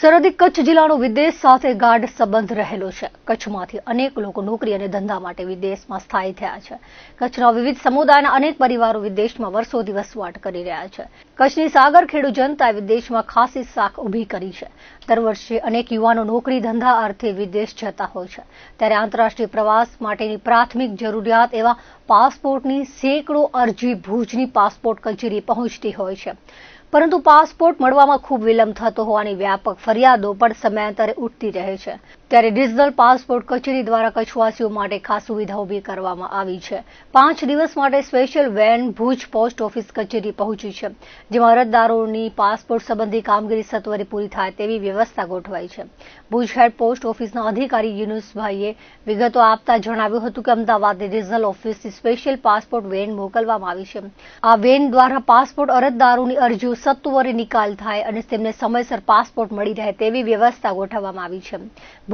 સરહદી કચ્છ જિલ્લાનો વિદેશ સાથે ગાઢ સંબંધ રહેલો છે. કચ્છમાંથી અનેક લોકો નોકરી અને ધંધા માટે વિદેશમાં સ્થાયી થયા છે. કચ્છના વિવિધ સમુદાયના અનેક પરિવારો વિદેશમાં વર્ષો દિવસ વાટ કરી રહ્યા છે. કચ્છની સાગર ખેડૂ જનતાએ વિદેશમાં ખાસી શાખ ઊભી કરી છે. દર વર્ષે અનેક યુવાનો નોકરી ધંધા અર્થે વિદેશ જતા હોય છે. ત્યારે આંતરરાષ્ટ્રીય પ્રવાસ માટેની પ્રાથમિક જરૂરિયાત એવા પાસપોર્ટની સેંકડો અરજી ભુજની પાસપોર્ટ કચેરી પહોંચતી હોય છે. પરંતુ પાસપોર્ટ મળવામાં ખૂબ વિલંબ થતો હોવાની વ્યાપક ફરિયાદો પણ સમયાંતરે ઉઠતી રહે છે. ત્યારે ડિજિટલ પાસપોર્ટ કચેરી દ્વારા કચ્છવાસીઓ માટે ખાસ સુવિધા ઊભી કરવામાં આવી છે. પાંચ દિવસ માટે special van Bhuj post office કચેરી પહોંચી છે, જેમાં અરજદારોની પાસપોર્ટ સંબંધી કામગીરી સત્વરે પૂરી થાય તેવી વ્યવસ્થા ગોઠવાઈ છે. ભુજ હેડ પોસ્ટ ઓફિસના અધિકારી યુનુસભાઈએ વિગતો આપતા જણાવ્યું હતું કે અમદાવાદની ડિજિટલ ઓફિસથી સ્પેશિયલ પાસપોર્ટ વેન મોકલવામાં આવી છે. આ વેન દ્વારા પાસપોર્ટ અરજદારોની અરજીઓ સત્વરે નિકાલ થાય અને તેમને સમયસર પાસપોર્ટ મળી રહે તેવી વ્યવસ્થા ગોઠવવામાં આવી છે.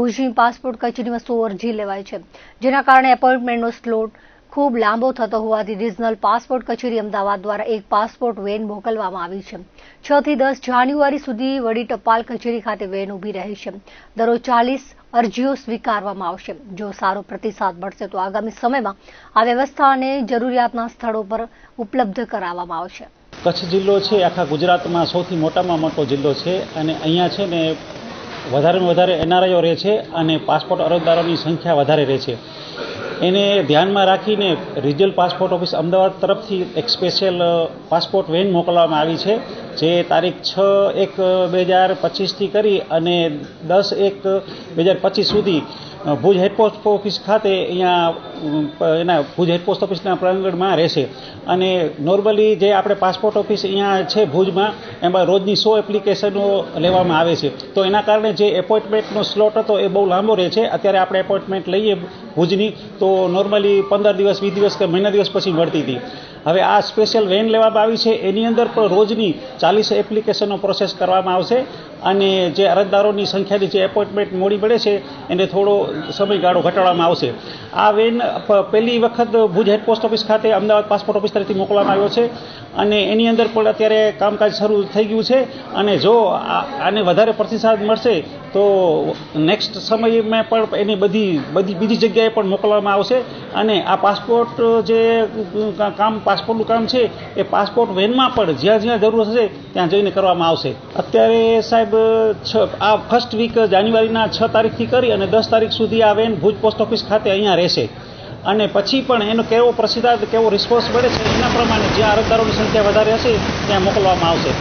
ભુજની પાસપોર્ટ કચેરીમાં સો અરજી લેવાય છે, જેના કારણે એપોઇન્ટમેન્ટનો સ્લોટ ખૂબ લાંબો થતો હોવાથી રિજનલ પાસપોર્ટ કચેરી અમદાવાદ દ્વારા એક પાસપોર્ટ વેન મોકલવામાં આવી છે. છ થી દસ જાન્યુઆરી સુધી વડી ટપાલ કચેરી ખાતે વેન ઊભી રહી છે. દરરોજ ચાલીસ અરજીઓ સ્વીકારવામાં આવશે. જો સારો પ્રતિસાદ મળશે તો આગામી સમયમાં આ વ્યવસ્થાને જરૂરિયાતના સ્થળો પર ઉપલબ્ધ કરાવવામાં આવશે. કચ્છ જિલ્લો છે, આખા ગુજરાતમાં સૌથી મોટામાં મોટો જિલ્લો છે અને અહીંયા છે ને વધારેમાં વધારે એનઆરઆઈઓ રહે છે અને પાસપોર્ટ અરજદારોની સંખ્યા વધારે રહે છે. એને ધ્યાનમાં રાખીને રિજનલ પાસપોર્ટ ઓફિસ અમદાવાદ તરફથી એક સ્પેશિયલ પાસપોર્ટ વેન મોકલવામાં આવી છે, જે તારીખ છ એક બે હજાર પચીસથી કરી અને દસ એક બે હજાર પચીસ સુધી ભુજ હેડપોસ્ટ ઓફિસ ખાતે અહીંયા એના ભુજ હેડપોસ્ટ ઓફિસના પ્રાંગણમાં રહેશે. અને નોર્મલી જે આપણે પાસપોર્ટ ઓફિસ અહીંયા છે ભુજમાં, એમાં રોજની સો એપ્લિકેશનો લેવામાં આવે છે. તો એના કારણે જે એપોઇન્ટમેન્ટનો સ્લોટ હતો એ બહુ લાંબો રહે છે. અત્યારે આપણે એપોઇન્ટમેન્ટ લઈએ ભુજની, તો નોર્મલી પંદર દિવસ, વીસ દિવસ કે મહિના દિવસ પછી મળતી હતી. હવે આ સ્પેશિયલ વેન લેવામાં આવી છે. એની અંદર પણ રોજની ચાલીસ એપ્લિકેશનો પ્રોસેસ કરવામાં આવશે અને જે અરજદારોની સંખ્યાની જે એપોઇન્ટમેન્ટ મોડી મળે છે, એને થોડો સમયગાળો ઘટાડવામાં આવશે. આ વેન પહેલી વખત ભુજ હેડ પોસ્ટ ઓફિસ ખાતે અમદાવાદ પાસપોર્ટ ઓફિસ તરફથી મોકલવામાં આવ્યો છે અને એની અંદર પણ અત્યારે કામકાજ શરૂ થઈ ગયું છે અને જો આને વધારે પ્રતિસાદ મળશે તો નેક્સ્ટ સમયમાં પણ એની બધી બધી, બીજી જગ્યાએ પણ મોકલવામાં આવશે. અને આ પાસપોર્ટ જે કામ, પાસપોર્ટનું કામ છે, એ પાસપોર્ટ વેનમાં પણ જ્યાં જ્યાં જરૂર હશે, ત્યાં જઈને કરવામાં આવશે. અત્યારે સાહેબ, છ, આ ફર્સ્ટ વીક જાન્યુઆરીના છ તારીખથી કરી અને દસ તારીખ સુધી આ વેન ભુજ પોસ્ટ ઓફિસ ખાતે અહીંયા રહેશે. અને પછી પણ એનો કેવો પ્રતિસાદ કેવો રિસ્પોન્સ મળે છે, એના પ્રમાણે જ્યાં અરજદારોની સંખ્યા વધારે હશે, ત્યાં મોકલવામાં આવશે.